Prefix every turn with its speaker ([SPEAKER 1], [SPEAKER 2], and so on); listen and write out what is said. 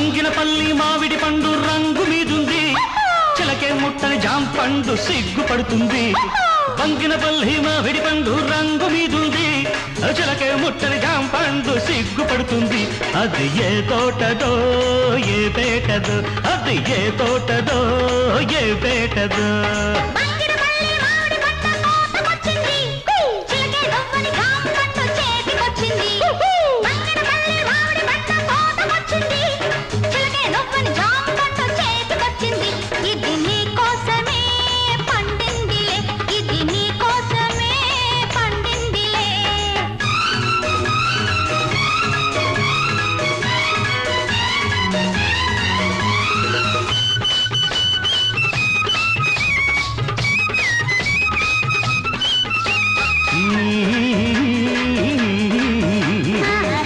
[SPEAKER 1] బంగినపల్లి మామిడి పండు రంగు మీదుంది. చిలకే ముట్టని జాం పండు సిగ్గుపడుతుంది. బంగినపల్లి మామిడి పండు రంగు మీదుంది. చిలకే ముట్టని జాం పండు సిగ్గుపడుతుంది. అది ఏ తోటదో ఏ పేటదో అది ఏ తోటదో ఏ పేటదో.
[SPEAKER 2] नी